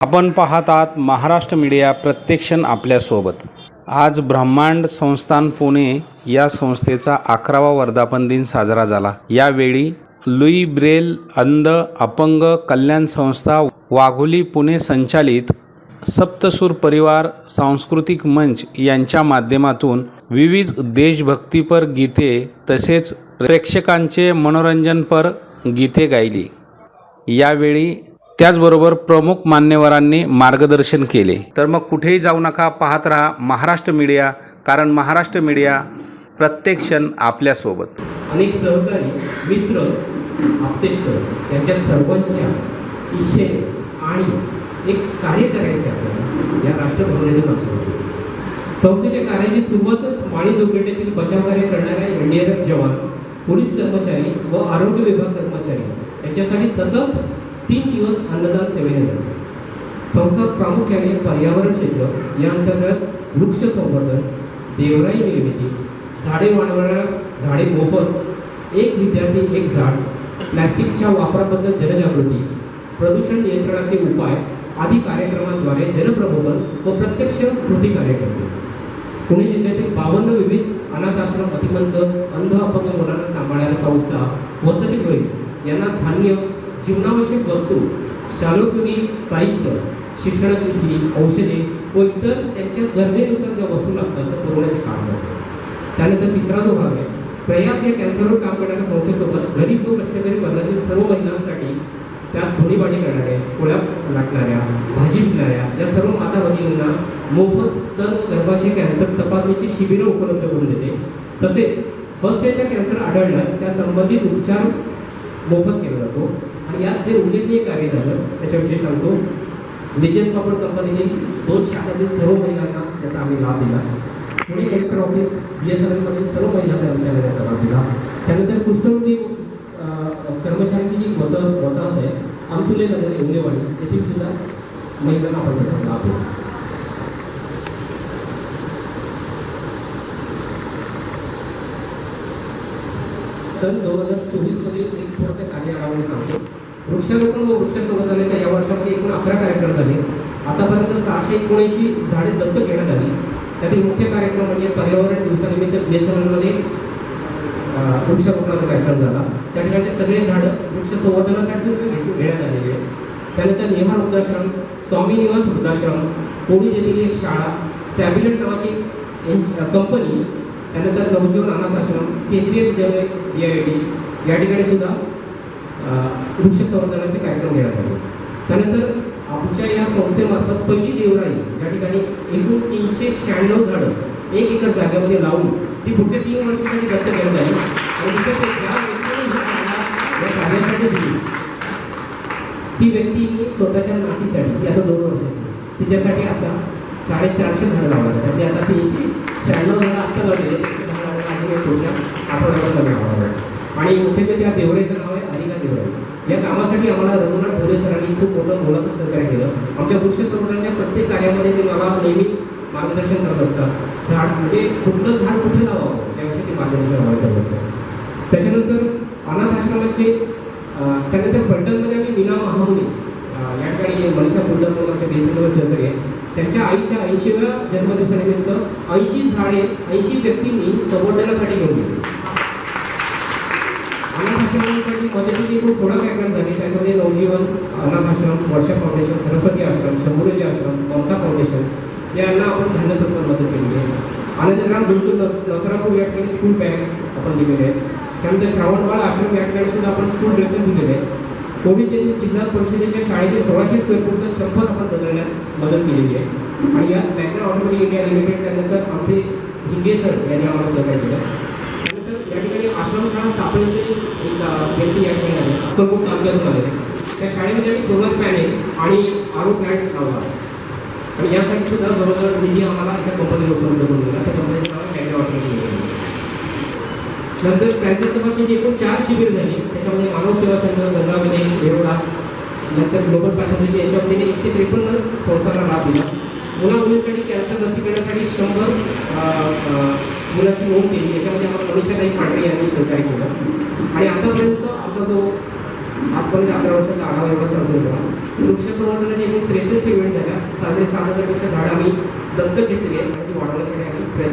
आपण पाहत आहात महाराष्ट्र मीडिया प्रत्यक्षण आपल्यासोबत. आज ब्रह्मांड संस्थान पुणे या संस्थेचा अकरावा वर्धापन दिन साजरा झाला. यावेळी लुई ब्रेल अंध अपंग कल्याण संस्था वाघोली पुणे संचालित सप्तसूर परिवार सांस्कृतिक मंच यांच्या माध्यमातून विविध देशभक्तीपर गीते तसेच प्रेक्षकांचे मनोरंजनपर गीते गायली. यावेळी त्याचबरोबर प्रमुख मान्यवरांनी मार्गदर्शन केले. तर मग कुठेही जाऊ नका पाहत राहा महाराष्ट्र मीडिया कारण महाराष्ट्र मीडिया प्रत्येक क्षण आपल्यासोबत. अनेक सहकारी मित्र आपतेश्वर यांच्या सर्वांच्या इच्छे आणि एक कार्य करायचे आपल्याला या राष्ट्रभवनाच्या मागच्या संस्थेच्या कार्याची सुरुवातच माळी दुर्घटनेतील बचाव कार्य करणाऱ्या एनडीआरएफ जवान पोलीस कर्मचारी व आरोग्य विभाग कर्मचारी यांच्यासाठी सतत तीन दिवस अन्नदान सेवेने झाले. संस्था प्रामुख्याने पर्यावरण क्षेत्र या अंतर्गत वृक्ष संवर्धन देवराई निर्मिती झाडे वाढवण्यास झाडे मोफत एक विद्यार्थी एक झाड प्लॅस्टिकच्या वापराबद्दल जनजागृती प्रदूषण नियंत्रणाचे उपाय आदी कार्यक्रमांद्वारे जनप्रबोधन व प्रत्यक्ष कृती कार्य करते पुणे जिल्ह्यातील बावन्न विविध अनाथ आश्रम अंध अपंग मुलांना सांभाळणाऱ्या संस्था वसतिगृहे यांना धान्य जीवनावश्यक वस्तू शालोपयोगी साहित्य शिक्षणविधी औषधे व इतर त्यांच्या गरजेनुसार ज्या वस्तू लागतात त्या पुरवण्याचे काम करतो त्यानंतर तिसरा जो भाग आहे प्रयास या कॅन्सरवर काम करणाऱ्या संस्थेसोबत गरीब व कष्टकरी वर्गातील सर्व महिलांसाठी त्यात धुणीबाणी करणाऱ्या पोळ्या लाटणाऱ्या भाजी विकणाऱ्या या सर्व माता भगिनींना मोफत स्तन व गर्भाशय कॅन्सर तपासणीची शिबिरं उपलब्ध करून देते. तसेच फर्स्ट स्टेजचा कॅन्सर आढळल्यास त्या संबंधित उपचार मोफत केला जातो. आणि यात जे उल्लेखनीय कार्य झालं त्याच्याविषयी सांगतो. लिजन पापड कंपनीने दोन शाखातील सर्व महिलांना त्याचा आम्ही लाभ दिला. Pune collector office B S N एलमधील सर्व महिला कर्मचाऱ्यांना त्याचा लाभ दिला. त्यानंतर कुष्ठरोगी कर्मचाऱ्यांची जी वसाहत वसाहत आहे अंतुले नगर येवलेवाडी येथील सुद्धा महिलांना आपण त्याचा लाभ दिला. सन दोन हजार चोवीसमध्ये एक थोडंसं कार्य आढावा सांगतो. वृक्षारोपण व वृक्ष संवर्धनाच्या या वर्षामध्ये एकूण अकरा कार्यक्रम झाले. आतापर्यंत सहाशे एकोणऐंशी झाडे दत्तक घेण्यात आली. त्यातील मुख्य कार्यक्रम म्हणजे पर्यावरण दिवसानिमित्त बेसरमध्ये वृक्षारोपणाचा कार्यक्रम झाला. त्या ठिकाणचे सगळे झाडं वृक्ष संवर्धनासाठी घेण्यात आलेले आहेत. त्यानंतर नेहा वृद्धाश्रम स्वामी निवास वृद्धाश्रम कोडी येथील एक शाळा स्टॅबिलेट नावाची कंपनी त्यानंतर नवजीवन अनाथ आश्रम केंद्रीय विद्यालय डी आय डी या ठिकाणी सुद्धा वृक्ष संवर्धनाचे कार्यक्रम घेण्यात आले त्यानंतर आमच्या या संस्थेमार्फत पहिली देवराई या ठिकाणी एकूण तीनशे शहाण्णव झाडं एक एकर जागेमध्ये लावून ती पुढच्या तीन वर्षासाठी दत्त घेण्यात आली आणि तिथे ज्या व्यक्तीने या कार्यासाठी दिली. ती व्यक्ती स्वतःच्या नातीसाठी ती आता दोन वर्षाची. तिच्यासाठी आता साडेचारशे झाडं लावणार ते आता तीनशे शहाण्णव झाडं आत्ता लावलेली तीनशे झाडं पुढच्या लावणार आणि मुख्यत्वे त्या देवरेचं नाव आहे या कामासाठी आम्हाला रघुनाथ ढोले सरांनी खूप मोठं मोलाचं सहकार्य केलं. आमच्या वृक्ष संवर्धनाच्या प्रत्येक कार्यामध्ये ते मला नेहमी मार्गदर्शन करत असतात. झाड म्हणजे कुठलं झाड कुठे लावावं? त्याविषयी ते मार्गदर्शन आम्हाला करत असतात. त्याच्यानंतर अनाथ आश्रमाचे त्यानंतर फलटणमध्ये आम्ही मीना महामुनी या ठिकाणी मनीषा फुलटण म्हणून आमच्या बेसिकवर त्यांच्या आईच्या ऐंशीव्या जन्मदिवसानिमित्त ऐंशी झाडे ऐंशी व्यक्तींनी संवर्धनासाठी घेऊन गेली. अनाथ आश्रमांसाठी मदतीचे एकूण सोळा कार्यक्रम झाले. त्याच्यामध्ये नवजीवन अनाथ आश्रम वर्षा फाउंडेशन सरस्वती आश्रम शंभुरेली आश्रम ममता फाउंडेशन यांना आपण धान्य स्वरूपात मदत केलेली आहे. आनंदग्राम गुंतूर नस नसरापूर या ठिकाणी स्कूल बॅग्स आपण दिलेले आहेत. त्यानंतर श्रावणबाळ आश्रम या ठिकाणी सुद्धा आपण स्कूल ड्रेसेस दिलेले आहेत. कोविड येथील जिल्हा परिषदेच्या शाळेचे सोळाशे स्क्वेअर फूटचं छप्पर आपण बदलण्यात मदत केलेली आहे. आणि यात मॅग्ना ऑटोमॅटिक इंडिया लिमिटेड त्यानंतर आमचे हिंगे सर यांनी आम्हाला सहकार्य केलं. या ठिकाणी आश्रमशाळा सापळेचे एक व्यक्ती या ठिकाणी आले. अक्कलकोट तालुक्यातून त्या शाळेमध्ये आम्ही सोलर पॅनेल आणि आरो प्लॅन्ट लावला. आणि यासाठी सुद्धा जवळजवळ निधी आम्हाला एका कंपनीला उपलब्ध करून दिला. त्या कंपनीचं नाव मॅग्ना ऑटोमॅटिक नंतर कॅन्सर तपासणीची एकूण चार शिबिर झाली. त्याच्यामध्ये मानव सेवा संघ गंगा विदेश देवडा नंतर ग्लोबल पॅथॉलॉजी याच्यामध्ये एकशे त्रेपन्न संस्थांना लाभ दिला. मुला मुलींसाठी कॅन्सर लसीकरणासाठी शंभर मुलांची नोंद केली. याच्यामध्ये आम्हाला मनीषाताई पांढरे यांनी सहकार्य केलं. आणि आतापर्यंत आमचा जो आजपर्यंत अकरा वर्षाचा आढावा एवढा सांगतो झाला वृक्ष संवर्धनाचे एकूण त्रेसष्ट इव्हेंट झाल्या. साधारण सात हजारपेक्षा झाड आम्ही दत्तक घेतलेली आहे. आणि ती वाढवण्यासाठी आम्ही प्रयत्न